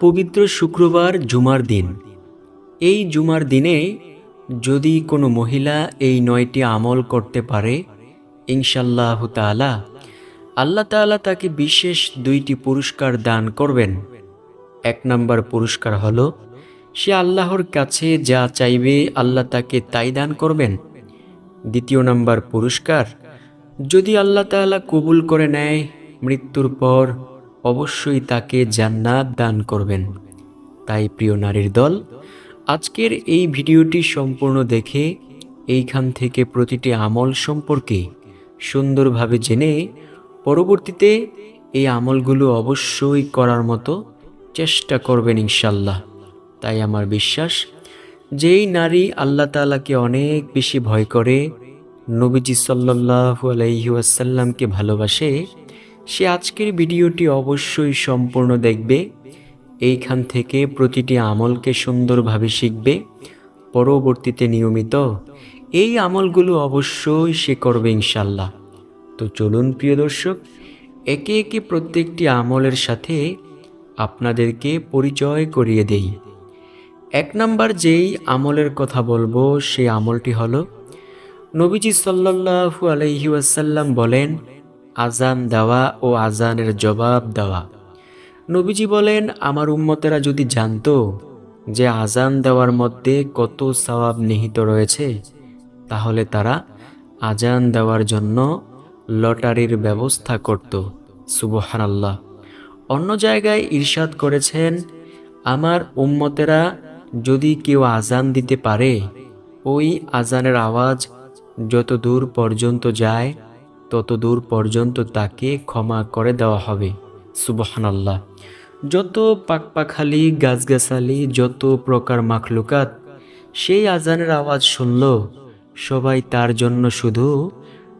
পবিত্র শুক্রবার জুমার দিন। এই জুমার দিনে যদি কোনো মহিলা এই নয়টি আমল করতে পারে ইনশাল্লাহ তাআলা আল্লাহ তাআলা তাকে বিশেষ দুইটি পুরস্কার দান করবেন। এক নম্বর পুরস্কার হলো, সে আল্লাহর কাছে যা চাইবে আল্লাহ তাকে তাই দান করবেন। দ্বিতীয় নম্বর পুরস্কার, যদি আল্লাহ তাআলা কবুল করে নেয়, মৃত্যুর পর অবশ্যই তাকে জান্নাত দান করবেন। তাই প্রিয় নারীর দল, আজকের এই ভিডিওটি সম্পূর্ণ দেখে এইখান থেকে প্রতিটি আমল সম্পর্কে সুন্দরভাবে জেনে পরবর্তীতে এই আমলগুলো অবশ্যই করার মতো চেষ্টা করবেন ইনশাল্লাহ। তাই আমার বিশ্বাস, যেই নারী আল্লাহ তাআলাকে অনেক বেশি ভয় করে, নবীজি সাল্লাল্লাহু আলাইহি ওয়াসাল্লামকে ভালোবাসে সে আজকের ভিডিওটি অবশ্যই সম্পূর্ণ দেখবে। এইখান থেকে প্রতিটি আমলকে সুন্দরভাবে শিখবে। পরবর্তীতে নিয়মিত এই আমলগুলো অবশ্যই সে করবে ইনশাল্লাহ তো চলুন প্রিয় দর্শক, একে একে প্রত্যেকটি আমলের সাথে আপনাদেরকে পরিচয় করিয়ে দেই। এক নাম্বার যেই আমলের কথা বলব, সেই আমলটি হলো, নবীজি সাল্লাল্লাহু আলাইহি ওয়াসাল্লাম বলেন আজান দেওয়া ও আজানের জবাব দেওয়া। নবীজি বলেন, আমার উম্মতেরা যদি জানতো যে আজান দেওয়ার মধ্যে কত সওয়াব নিহিত রয়েছে, তাহলে তারা আজান দেওয়ার জন্য লটারির ব্যবস্থা করত। সুবহানাল্লাহ। অন্য জায়গায় ইরশাদ করেছেন, আমার উম্মতেরা যদি কেউ আজান দিতে পারে, ওই আজানের আওয়াজ যত দূর পর্যন্ত যায় তত দূর পর্যন্ত তাকে ক্ষমা করে দেওয়া হবে। সুবহানাল্লাহ। যত পাকপাখালি, গাছগাছালি, যত প্রকার মাখলুকাত, সেই আজানের আওয়াজ শুনল, সবাই তার জন্য শুধু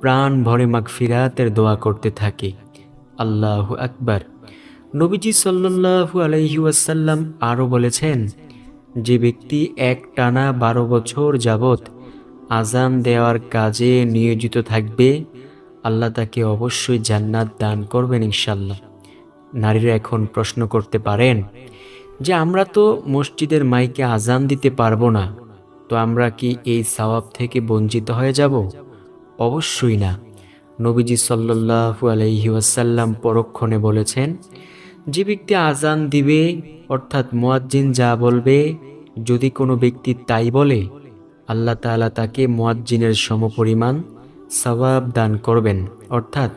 প্রাণ ভরে মাগফিরাতের দোয়া করতে থাকে। আল্লাহ আকবার। নবীজি সাল্লাল্লাহু আলাইহি ওয়াসাল্লাম আরও বলেছেন, যে ব্যক্তি এক টানা বারো বছর যাবত আজান দেওয়ার কাজে নিয়োজিত থাকবে আল্লাহ তাকে অবশ্যই জান্নাত দান করবেন ইনশাল্লাহ নারীরা এখন প্রশ্ন করতে পারেন যে আমরা তো মসজিদের মাইকে আজান দিতে পারব না, তো আমরা কি এই সওয়াব থেকে বঞ্চিত হয়ে যাব? অবশ্যই না। নবীজি সাল্লাল্লাহু আলাইহি ওয়াসাল্লাম পরক্ষণে বলেছেন, যে ব্যক্তি আজান দিবে, অর্থাৎ মোয়াজ্জিন যা বলবে, যদি কোনো ব্যক্তি তাই বলে, আল্লাহ তাআলা তাকে মুয়াজ্জিনের সমপরিমাণ সওয়াব দান করবেন। অর্থাৎ,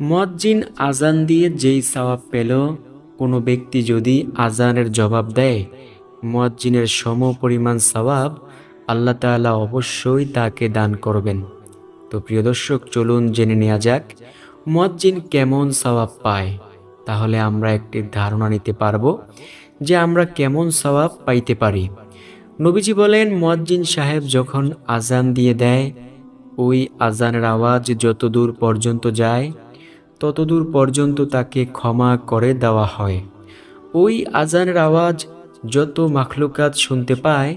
মুয়াজ্জিন আজান দিয়ে যেই সওয়াব পেল, কোনো ব্যক্তি যদি আজানের জবাব দেয়, মুয়াজ্জিনের সমপরিমাণ সওয়াব আল্লাহ তাআলা অবশ্যই তাকে দান করবেন। তো প্রিয় দর্শক, চলুন জেনে নেওয়া যাক, মুয়াজ্জিন কেমন সওয়াব পায়। তাহলে আমরা একটি ধারণা নিতে পারব যে আমরা কেমন সওয়াব পাইতে পারি। নবীজি বলেন, মুয়াজ্জিন সাহেব যখন আজান দিয়ে দেয় ওই আজানের আওয়াজ যত দূর পর্যন্ত যায় তত দূর পর্যন্ত তাকে ক্ষমা করে দেওয়া হয়। ওই আজানের আওয়াজ যত মাখলুকাত শুনতে পায়,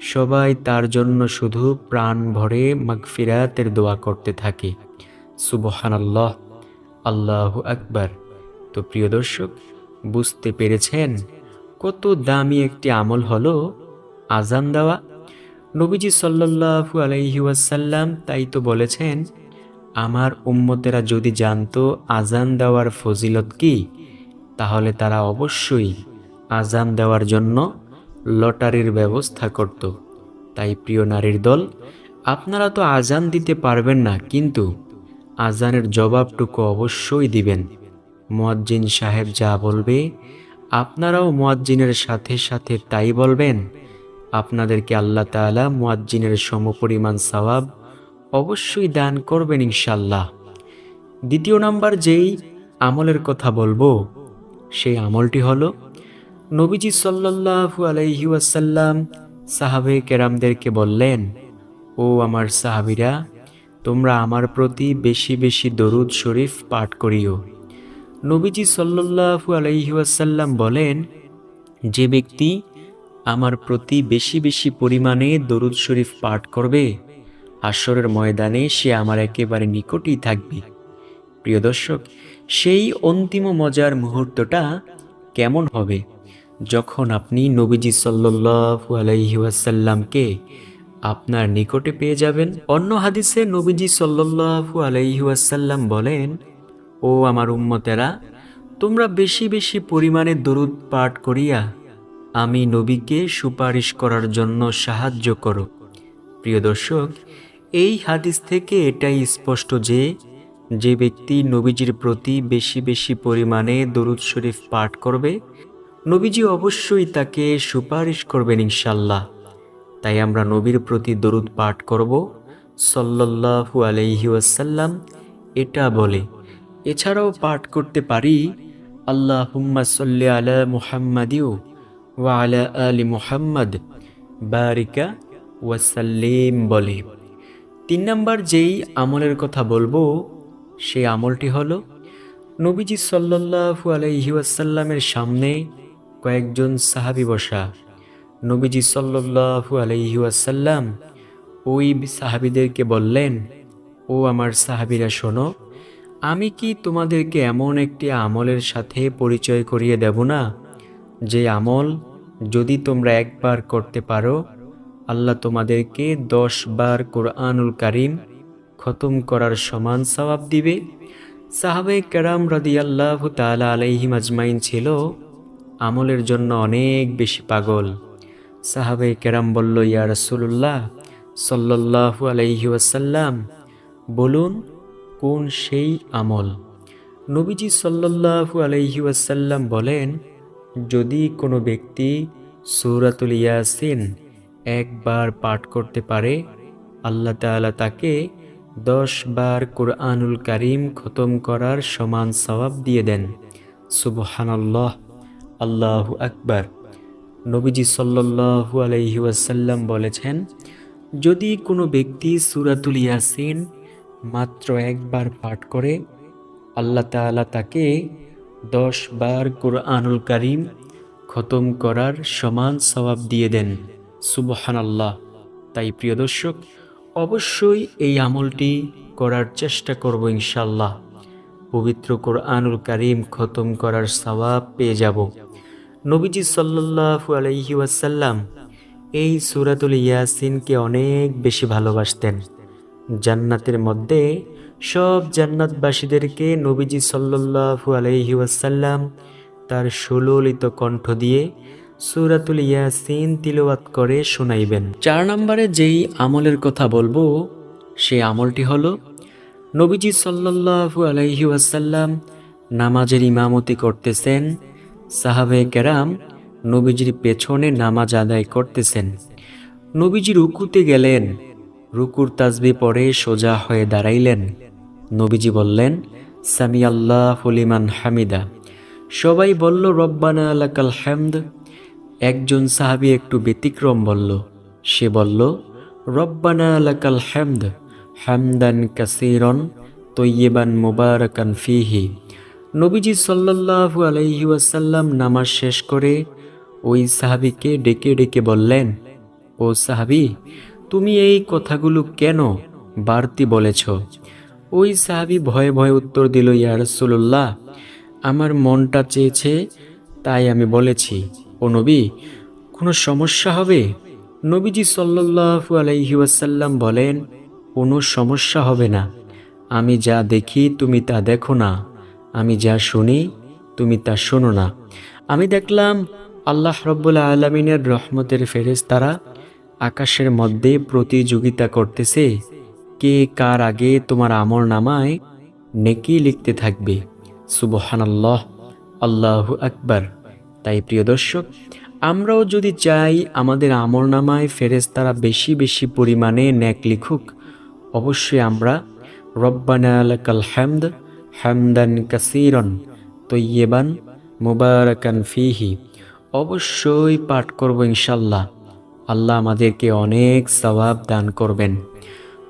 সবাই তার জন্য শুধু প্রাণ ভরে মাগফিরাতের দোয়া করতে থাকে। সুবহানাল্লাহ, আল্লাহ আকবার। তো প্রিয় দর্শক, বুঝতে পেরেছেন কত দামি একটি আমল হলো আজান দেওয়া? নবীজি সাল্লাল্লাহু আলাইহি ওয়াসাল্লাম তাই তো বলেছেন, আমার উম্মতেরা যদি জানতো আজান দেওয়ার ফজিলত কি, তাহলে তারা অবশ্যই আজান দেওয়ার জন্য লটারির ব্যবস্থা করত। তাই প্রিয় নারীর দল, আপনারা তো আজান দিতে পারবেন না, কিন্তু আজানের জবাবটুকু অবশ্যই দিবেন। মুয়াজ্জিন সাহেব যা বলবে, আপনারাও মুয়াজ্জিনের সাথে সাথে তাই বলবেন আপনাদেরকে আল্লাহ তাআলা মুয়াজ্জিনের সমপরিমাণ সওয়াব অবশ্যই দান করবেন ইনশাল্লাহ দ্বিতীয় নাম্বার যেই আমলের কথা বলব, সেই আমলটি হলো নবীজি সাল্লাল্লাহু আলাইহি ওয়াসাল্লাম সাহাবে কেরামদেরকে বললেন, ও আমার সাহাবিরা, তোমরা আমার প্রতি বেশি বেশি দরুদ শরীফ পাঠ করিও। নবীজি সাল্লাল্লাহু আলাইহি ওয়াসাল্লাম বলেন, যে ব্যক্তি আমার প্রতি বেশি বেশি পরিমাণে দরুদ শরীফ পাঠ করবে। আসরের ময়দানে সে আমার একেবারে নিকটেই থাকবে। প্রিয় দর্শক, সেই অন্তিম মজার মুহূর্তটা কেমন হবে? যখন আপনি নবীজি সাল্লু আলাইহাসাল্লামকে আপনার নিকটে পেয়ে যাবেন, অন্য হাদিসে নবীজি সাল্লু আলাইহাসাল্লাম বলেন, ও আমার উম্মতেরা, তোমরা বেশি বেশি পরিমাণে দরুদ পাঠ করিয়া আমি নবীকে সুপারিশ করার জন্য সাহায্য করো। প্রিয় দর্শক, এই হাদিস থেকে এটাই স্পষ্ট যে যে ব্যক্তি নবীজির প্রতি বেশি বেশি পরিমাণে দরুদ শরীফ পাঠ করবে, নবীজি অবশ্যই তাকে সুপারিশ করবেন ইনশাল্লাহ তাই আমরা নবীর প্রতি দরুদ পাঠ করব সল্লাহু আলাইহি ওয়াসাল্লাম এটা বলে। এছাড়াও পাঠ করতে পারি আল্লাহ হুম্মা সাল্লি আলা মুহাম্মাদিউ ওয়া আলা মুহাম্মদ। বারিকা ওয়াসাল্লিম বলে। তিন নম্বর যেই আমলের কথা বলব, সেই আমলটি হলো, নবীজি সাল্লাহু আলাইহি ওয়াসাল্লামের সামনে কয়েকজন সাহাবি বসা। নবীজি সাল্লাহু আলাইহি ওয়াসাল্লাম ওই সাহাবিদেরকে বললেন, ও আমার সাহাবিরা, শোনো, আমি কি তোমাদেরকে এমন একটি আমলের সাথে পরিচয় করিয়ে দেব না, যে আমল যদি তোমরা একবার করতে পারো, আল্লাহ তোমাদেরকে দশ বার কোরআনুল কারিম খতম করার সমান সওয়াব দিবে। সাহাবে কেরাম রাদি আল্লাহ তালা আলাইহিম আজমাইন ছিল আমলের জন্য অনেক বেশি পাগল। সাহাবে কেরাম বলল, ইয়া রসুল্লাহ সাল্লাহু আলাইহি ওয়াসাল্লাম, বলুন কোন সেই আমল? নবীজি সাল্লাহু আলাইহি ওয়াসাল্লাম বলেন যদি কোনো ব্যক্তি সৌরাতুল ইয়াসিন একবার পাঠ করতে পারে, আল্লাহ তাআলা তাকে দশ বার কোরআনুল কারিম খতম করার সমান সওয়াব দিয়ে দেন। সুবহানাল্লাহ। আল্লাহ আকবার। নবীজি সাল্লাল্লাহু আলাইহি ওয়াসাল্লাম বলেছেন, যদি কোনো ব্যক্তি সুরাতুল ইয়াসিন মাত্র একবার পাঠ করে, আল্লাহ তাআলা তাকে দশ বার কোরআনুল কারিম খতম করার সমান সওয়াব দিয়ে দেন। সুবহানাল্লাহ। তাই প্রিয় দর্শক, অবশ্যই এই আমলটি করার চেষ্টা করব ইনশাল্লাহ পবিত্র কোরআনুল কারিম খতম করার সওয়াব পেয়ে যাব। নবীজি সাল্লাল্লাহু আলাইহি ওয়াসাল্লাম এই সুরাতুল ইয়াসিনকে অনেক বেশি ভালোবাসতেন। জান্নাতের মধ্যে সব জান্নাতবাসীদেরকে নবীজি সাল্লাল্লাহু আলাইহি ওয়াসাল্লাম তার সুললিত কণ্ঠ দিয়ে সুরাতুল ইয়াসিন তিলওয়াত করে শোনাইবেন। চার নম্বরে যেই আমলের কথা বলব সে আমলটি হলো, নবীজি সাল্লাল্লাহু আলাইহি ওয়াসাল্লাম নামাজের ইমামতি করতেছেন সাহাবে কেরাম নবীজির পেছনে নামাজ আদায় করতেছেন। নবীজি রুকুতে গেলেন রুকুর তাজবি পরে সোজা হয়ে দাঁড়াইলেন। নবীজি বললেন সামি আল্লাহ হলিমান হামিদা। সবাই বলল, রব্বানা আলাকাল হ্যামদ একজন সাহাবি একটু ব্যতিক্রম বলল, সে বলল, রব্বানা আলাকাল হ্যামদ হামদান কাসিরন, তৈয়েবান মুবারাকান ফিহি। নবীজি সাল্লাল্লাহু আলাইহি ওয়াসাল্লাম নামাজ শেষ করে ওই সাহাবিকে ডেকে ডেকে বললেন, ও সাহাবি তুমি এই কথাগুলো কেন বাড়তি বলেছ? ওই সাহাবি ভয়ে ভয়ে উত্তর দিল, ইয়া রাসূলুল্লাহ, আমার মনটা চেয়েছে, তাই আমি বলেছি। ও নবী, কোনো সমস্যা হবে? নবীজি সাল্লাল্লাহু আলাইহি ওয়াসাল্লাম বলেন, কোনো সমস্যা হবে না। আমি যা দেখি, তুমি তা দেখো না। আমি যা শুনি, তুমি তা শোনো না। আমি দেখলাম, আল্লাহ রব্বুল্লা আলমিনের রহমতের ফেরেস তারা আকাশের মধ্যে প্রতিযোগিতা করতেছে, কে কার আগে তোমার আমর নামায় নেকি লিখতে থাকবে। সুবহানাল্লাহ, আল্লাহ আকবার। তাই প্রিয় দর্শক, আমরাও যদি চাই আমাদের আমর নামায় ফেরেস তারা বেশি বেশি পরিমাণে ন্যাক লিখুক, অবশ্যই আমরা রব্বানা লাকাল হামদ হামদান কাসিরন তৈয়েবান মুবারাকান ফিহি অবশ্যই পাঠ করব ইনশাল্লাহ আল্লাহ আমাদেরকে অনেক সওয়াব দান করবেন।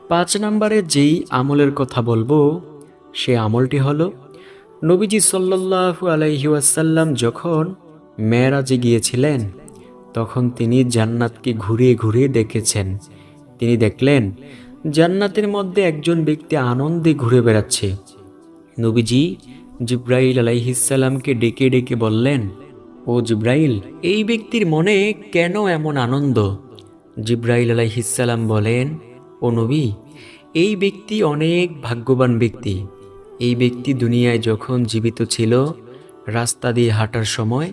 পাঁচ নম্বরে যেই আমলের কথা বলব, সে আমলটি হলো, নবীজি সাল্লাল্লাহু আলাইহি ওয়াসাল্লাম যখন মেয়েরাজে গিয়েছিলেন, তখন তিনি জান্নাতকে ঘুরিয়ে ঘুরিয়ে দেখেছেন। তিনি দেখলেন, জান্নাতের মধ্যে একজন ব্যক্তি আনন্দে ঘুরে বেড়াচ্ছে। নবীজি জিব্রাইল আলাইহিসাল্লামকে ডেকে ডেকে বললেন ও জিব্রাইল, এই ব্যক্তির মনে কেন এমন আনন্দ? জিব্রাইল আলাইহিসাল্লাম বলেন, ও নবী, এই ব্যক্তি অনেক ভাগ্যবান ব্যক্তি। এই ব্যক্তি দুনিয়ায় যখন জীবিত ছিল, রাস্তা দিয়ে হাঁটার সময়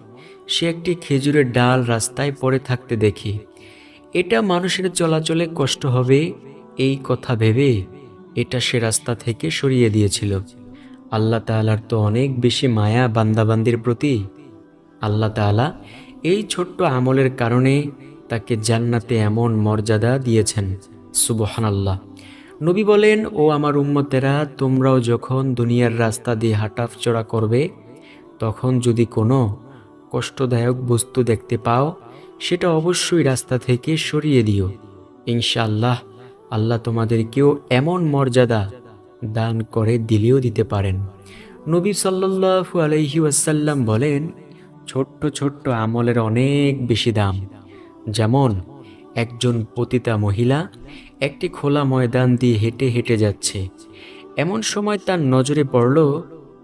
সে একটি খেজুরের ডাল রাস্তায় পড়ে থাকতে দেখি। এটা মানুষের চলাচলে কষ্ট হবে, এই কথা ভেবে এটা সে রাস্তা থেকে সরিয়ে দিয়েছিল। আল্লাহ তাআলার তো অনেক বেশি মায়া বান্দাবান্দির প্রতি আল্লাহ তাআলা এই ছোট্ট আমলের কারণে তাকে জান্নাতে এমন মর্যাদা দিয়েছেন। সুবহানাল্লাহ। নবী বলেন, ও আমার উম্মতেরা, তোমরাও যখন দুনিয়ার রাস্তা দিয়ে হাঁটাচড়া করবে, তখন যদি কোনো কষ্টদায়ক বস্তু দেখতে পাও, সেটা অবশ্যই রাস্তা থেকে সরিয়ে দিও। ইনশাআল্লাহ, আল্লাহ তোমাদেরকেও এমন মর্যাদা দান করে দিলেও দিতে পারেন। নবী সাল্লাল্লাহু আলাইহি ওয়াসাল্লাম বলেন ছোট্ট ছোট্ট আমলের অনেক বেশি দাম। যেমন, একজন পতিতা মহিলা একটি খোলা ময়দান দিয়ে হেঁটে হেঁটে যাচ্ছে। এমন সময় তার নজরে পড়ল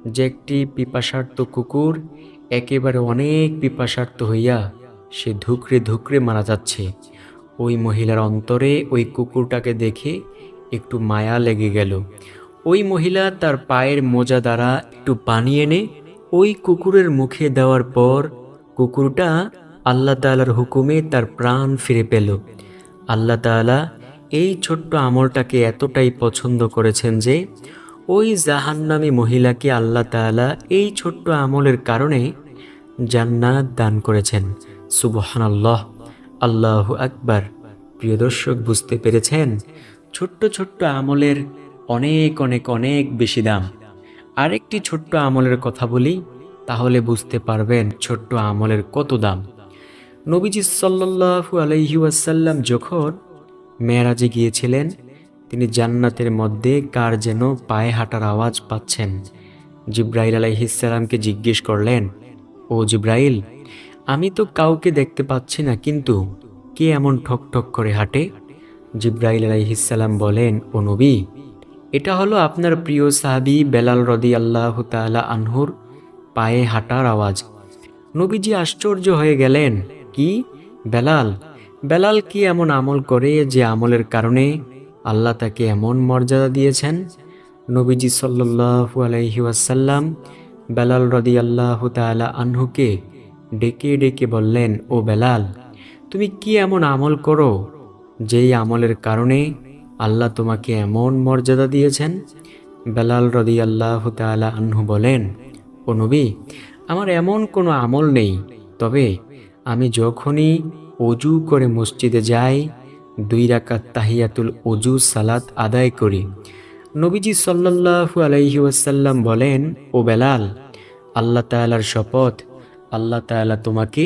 যে একটি পিপাসার্ত কুকুর একেবারে অনেক পিপাসার্ত হইয়া সে ধুকরে ধুকরে মারা যাচ্ছে। ওই মহিলার অন্তরে ওই কুকুরটাকে দেখে একটু মায়া লেগে গেল। ওই মহিলা তার পায়ের মোজা দ্বারা একটু পানি এনে ওই কুকুরের মুখে দেওয়ার পর কুকুরটা আল্লাহ তাআলার হুকুমে তার প্রাণ ফিরে পেল। আল্লাহ তাআলা এই ছোট্ট আমলটাকে এতটাই পছন্দ করেছেন যে ওই জাহান্নামী মহিলাকে আল্লাহ তাআলা এই ছোট্ট আমলের কারণে জান্নাত দান করেছেন। সুবহানাল্লাহ। আল্লাহ আকবার। প্রিয় দর্শক, বুঝতে পেরেছেন? ছোট্ট ছোট্ট আমলের অনেক অনেক অনেক বেশি দাম। আরেকটি ছোট্ট আমলের কথা বলি, তাহলে বুঝতে পারবেন ছোট্ট আমলের কত দাম। নবীজি সাল্লাল্লাহু আলাইহি ওয়াসাল্লাম যখন মেয়েরাজে গিয়েছিলেন, তিনি জান্নাতের মধ্যে কার যেন পায়ে হাঁটার আওয়াজ পাচ্ছেন। জিব্রাইল আলাইহিসসালামকে জিজ্ঞেস করলেন, ও জিব্রাইল, আমি তো কাউকে দেখতে পাচ্ছি না, কিন্তু কে এমন ঠক ঠক করে হাঁটে? জিব্রাইল আলাইহিসসালাম বলেন, ও নবী এটা হলো আপনার প্রিয় সাহাবি বেলাল রদি আল্লাহ তাআলা আনহুর পায়ে হাঁটার আওয়াজ। নবীজি আশ্চর্য হয়ে গেলেন, কি? বেলাল? বেলাল কি এমন আমল করে যে আমলের কারণে আল্লাহ তাকে এমন মর্যাদা দিয়েছেন? নবীজি সাল্লাল্লাহু আলাইহি ওয়াসাল্লাম বেলাল রদি আল্লাহ তাআলা আনহুকে ডেকে ডেকে বললেন, ও বেলাল, তুমি কি এমন আমল করো যেই আমলের কারণে আল্লাহ তোমাকে এমন মর্যাদা দিয়েছেন। বেলাল রদি আল্লাহ তাআলা আনহু বলেন, ও নবী, আমার এমন কোনো আমল নেই। তবে আমি যখনই অজু করে মসজিদে যাই, দুই রাকাত তাহিয়াতুল অজু সালাত আদায় করি। নবীজি সাল্লাল্লাহু আলাইহি ওয়াসাল্লাম বলেন, ও বেলাল, আল্লাহ তাআলার শপথ, আল্লাহ তাআলা তোমাকে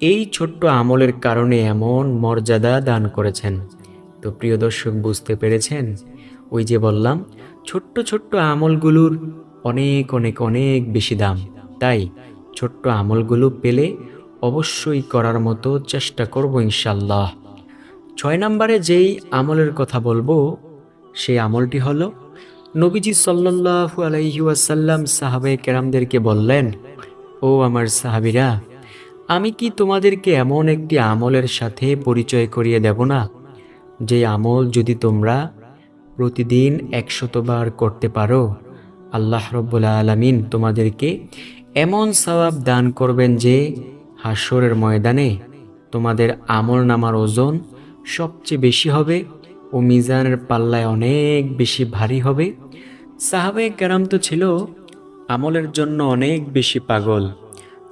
এই ছোট্ট আমলের কারণে এমন মর্যাদা দান করেছেন। তো প্রিয় দর্শক, বুঝতে পেরেছেন? ওই যে বললাম, ছোট্ট ছোট্ট আমলগুলোর অনেক অনেক অনেক বেশি দাম। তাই ছোট্ট আমলগুলো পেলে অবশ্যই করার মতো চেষ্টা করব ইনশাল্লাহ ছয় নম্বরে যেই আমলের কথা বলব, সেই আমলটি হলো, নবীজি সাল্লাল্লাহু আলাইহি ওয়াসাল্লাম সাহাবে কেরামদেরকে বললেন, ও আমার সাহাবিরা, আমি কি তোমাদেরকে এমন একটি আমলের সাথে পরিচয় করিয়ে দেব না? যে আমল যদি তোমরা প্রতিদিন একশতবার করতে পারো, আল্লাহ রব্বুল্লা আলমিন তোমাদেরকে এমন সওয়াব দান করবেন যে হাসরের ময়দানে তোমাদের আমল নামার ওজন সবচেয়ে বেশি হবে ও মিজানের পাল্লায় অনেক বেশি ভারী হবে। সাহাবে কেরাম তো ছিল আমলের জন্য অনেক বেশি পাগল।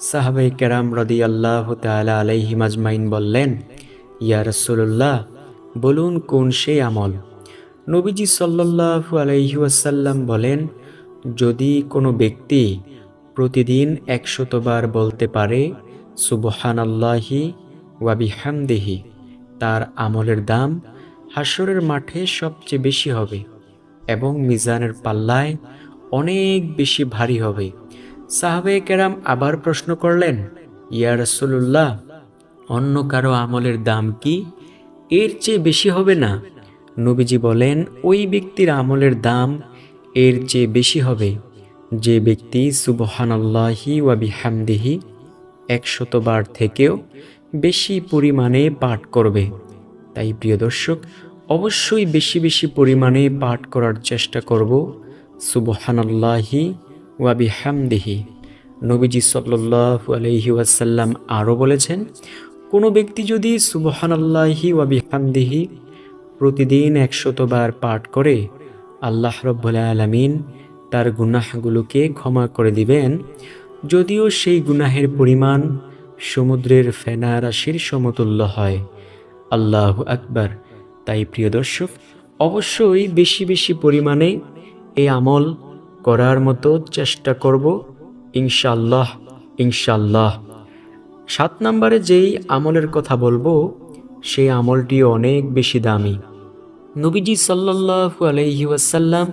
সাহাবে কেরাম রদি আল্লাহ তালা আলাইহি মাজমাইন বললেন, ইয়া রসুল্লাহ বলুন কোন সেই আমল? নবীজি সাল্লাল্লাহু আলাইহি ওয়াসাল্লাম বলেন, যদি কোনো ব্যক্তি প্রতিদিন একশতবার বলতে পারে সুবহান আল্লাহি ওয়াবিহামদেহি তার আমলের দাম হাসরের মাঠে সবচেয়ে বেশি হবে এবং মিজানের পাল্লায় অনেক বেশি ভারী হবে। সাহাবে কেরাম আবার প্রশ্ন করলেন, ইয়া রসুল্লাহ অন্য কারও আমলের দাম কি? এর চেয়ে বেশি হবে না। নবীজি বলেন, ওই ব্যক্তির আমলের দাম এর চেয়ে বেশি হবে। যে ব্যক্তি সুবহানাল্লাহি ওয়া বিহামদিহি একশতবার থেকেও বেশি পরিমাণে পাঠ করবে। তাই প্রিয় দর্শক, অবশ্যই বেশি বেশি পরিমাণে পাঠ করার চেষ্টা করব সুবহানাল্লাহি ওয়াবি হামদিহি নবীজি সাল্লু আলহি ওয়াসাল্লাম আরও বলেছেন কোনো ব্যক্তি যদি সুবহানাল্লাহি ওয়াবি হামদিহি প্রতিদিন একশতবার পাঠ করে, আল্লাহ রব্বুল আলমিন তার গুনাহগুলোকে ক্ষমা করে দিবেন। যদিও সেই গুনাহের পরিমাণ সমুদ্রের ফেনা রাশির সমতুল্য হয়। আল্লাহ আকবার। তাই প্রিয় দর্শক, অবশ্যই বেশি বেশি পরিমাণে এই আমল করার মতো চেষ্টা করব। ইনশাল্লাহ ইনশাল্লাহ সাত নম্বরে যেই আমলের কথা বলব, সেই আমলটি অনেক বেশি দামি। নবীজি সাল্লাল্লাহু আলাইহি ওয়াসাল্লাম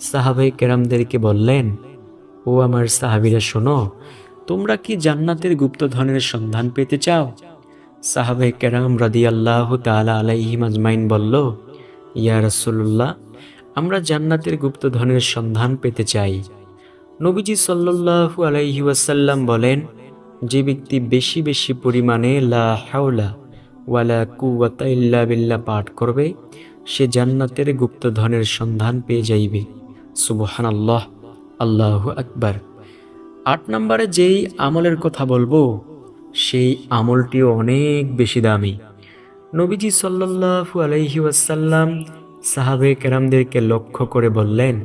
সাহাবাই কেরামদেরকে বললেন, ও আমার সাহাবিরা, শোনো, তোমরা কি জান্নাতের গুপ্তধনের সন্ধান পেতে চাও? সাহাবে কেরাম রাদি আল্লাহ তালা আলাইহিম আজমাইন বলল, ইয়া রাসুল্লাহ আমরা জান্নাতের গুপ্তধনের সন্ধান পেতে চাই। নবীজি সাল্লাল্লাহু আলাইহি ওয়াসাল্লাম বলেন যে ব্যক্তি বেশি বেশি পরিমাণে লা হাওলা ওয়ালা কুওয়াতা ইল্লা বিল্লাহ পাঠ করবে, সে জান্নাতের গুপ্তধনের সন্ধান পেয়ে যাইবে। সুবহান আল্লাহ আল্লাহ আকবার। আট নম্বরে যেই আমলের কথা বলব, সেই আমলটিও অনেক বেশি দামি। নবীজি সাল্লাল্লাহু আলাইহি ওয়াসাল্লাম সাহাবে কেরামদেরকে লক্ষ্য করে বললেন,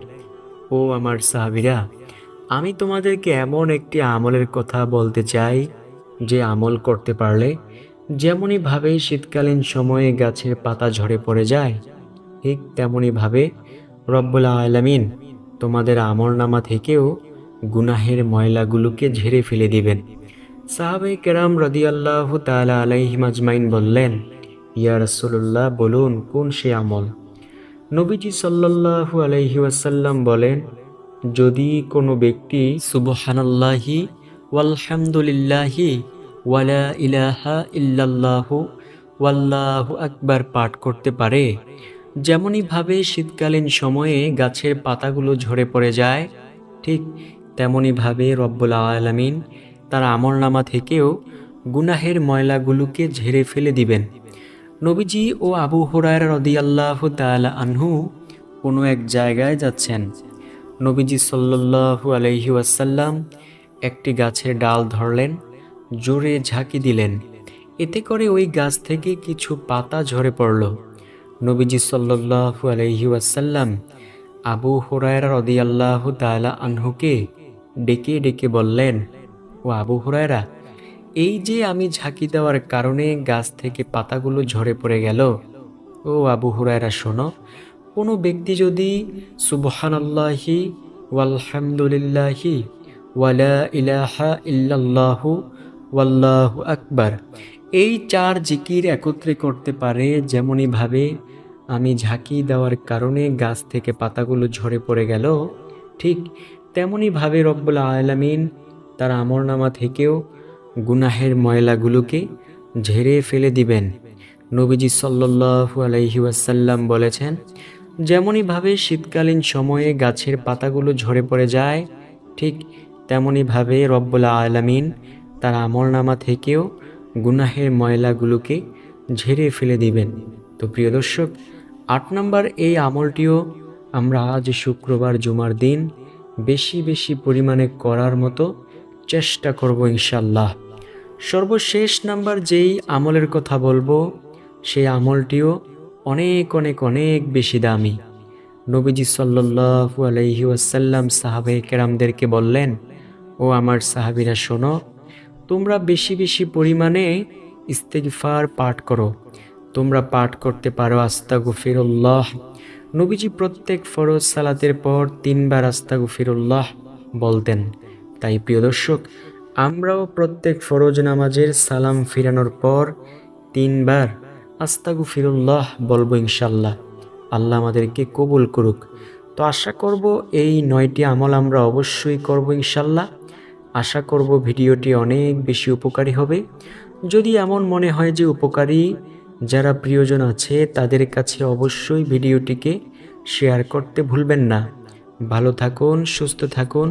ও আমার সাহাবিরা আমি তোমাদেরকে এমন একটি আমলের কথা বলতে চাই, যে আমল করতে পারলে যেমনইভাবে শীতকালীন সময়ে গাছের পাতা ঝরে পড়ে যায়, ঠিক তেমনইভাবে রব্বুল আলামিন তোমাদের আমল নামা থেকেও গুনাহের ময়লাগুলোকে ঝেড়ে ফেলে দিবেন। সাহাবে কেরাম রদিয়াল্লাহ তালা আলাইহিম আজমাইন বললেন, ইয়া রাসূলুল্লাহ, বলুন কোন সে আমল? নবীজি আলাইহি ওয়াসাল্লাম বলেন যদি কোনো ব্যক্তি সুবহানাল্লাহি ওয়ালহামদুলিল্লাহি ওয়ালা ইলাহা ইল্লাল্লাহু ওয়াল্লাহু আকবার পাঠ করতে পারে যেমনইভাবে শীতকালীন সময়ে গাছের পাতাগুলো ঝরে পড়ে যায়, ঠিক তেমনইভাবে রব্বুল আলামিন তার আমলনামা থেকেও গুনাহের ময়লাগুলোকে ঝেড়ে ফেলে দিবেন। নবীজি ও আবু হুরায়রা রদিয়াল্লাহু তাআলা আনহু কোনো এক জায়গায় যাচ্ছেন। নবীজি সাল্লাল্লাহু আলাইহি ওয়াসাল্লাম একটি গাছের ডাল ধরলেন, জোরে ঝাঁকি দিলেন। এতে করে ওই গাছ থেকে কিছু পাতা ঝরে পড়ল। নবীজি সাল্লাল্লাহু আলাইহি ওয়াসাল্লাম আবু হুরায়রা রদিয়াল্লাহু তাআলা আনহুকে ডেকে ডেকে বললেন, ও আবু হুরায়রা, এই যে আমি ঝাঁকি দেওয়ার কারণে গাছ থেকে পাতাগুলো ঝরে পড়ে গেল। ও আবু হুরায়রা, শোনো কোনো ব্যক্তি যদি সুবহানাল্লাহি ওয়ালহামদুলিল্লাহি ওয়ালা ইলাহা ইল্লাল্লাহু ওয়াল্লাহু আকবার, এই চার জিকির একত্রে করতে পারে যেমনইভাবে আমি ঝাঁকি দেওয়ার কারণে গাছ থেকে পাতাগুলো ঝরে পড়ে গেল, ঠিক তেমনইভাবে রব্বুল আলামিন তার আমরনামা থেকেও গুনাহের ময়লাগুলোকে ঝেড়ে ফেলে দিবেন। নবীজি সাল্লাল্লাহু আলাইহি ওয়াসাল্লাম বলেছেন যেমনইভাবে শীতকালীন সময়ে গাছের পাতাগুলো ঝরে পড়ে যায়, ঠিক তেমনইভাবে রব্বুল আলামিন তার আমলনামা থেকেও গুনাহের ময়লাগুলোকে ঝেড়ে ফেলে দিবেন। তো প্রিয় দর্শক, আট নম্বর এই আমলটিও আমরা আজ শুক্রবার জুমার দিন বেশি বেশি পরিমাণে করার মতো চেষ্টা করব ইনশাল্লাহ সর্বশেষ নাম্বার যেই আমলের কথা বলব, সেই আমলটিও অনেক অনেক অনেক বেশি দামি। নবীজি সাল্লু আলহি ওয়াসাল্লাম সাহাবে কেরামদেরকে বললেন, ও আমার সাহাবিরা, শোনো, তোমরা বেশি বেশি পরিমাণে ইস্তেগফার পাঠ করো। তোমরা পাঠ করতে পারো আস্তা গুফিরুল্লাহ নবীজি প্রত্যেক ফরজ সালাতের পর তিনবার আস্তা গুফিরুল্লাহ বলতেন। তাই প্রিয় দর্শক, আমরাও প্রত্যেক ফরজ নামাজের সালাম ফিরানোর পর তিনবার আস্তাগু ফিরুল্লাহ বলব ইনশাল্লাহ আল্লাহ আমাদেরকে কবুল করুক। তো আশা করব এই নয়টি আমল আমরা অবশ্যই করব ইনশাল্লাহ আশা করব ভিডিওটি অনেক বেশি উপকারী হবে। যদি এমন মনে হয় যে উপকারী যারা প্রিয়জন আছে, তাদের কাছে অবশ্যই ভিডিওটিকে শেয়ার করতে ভুলবেন না। ভালো থাকুন, সুস্থ থাকুন।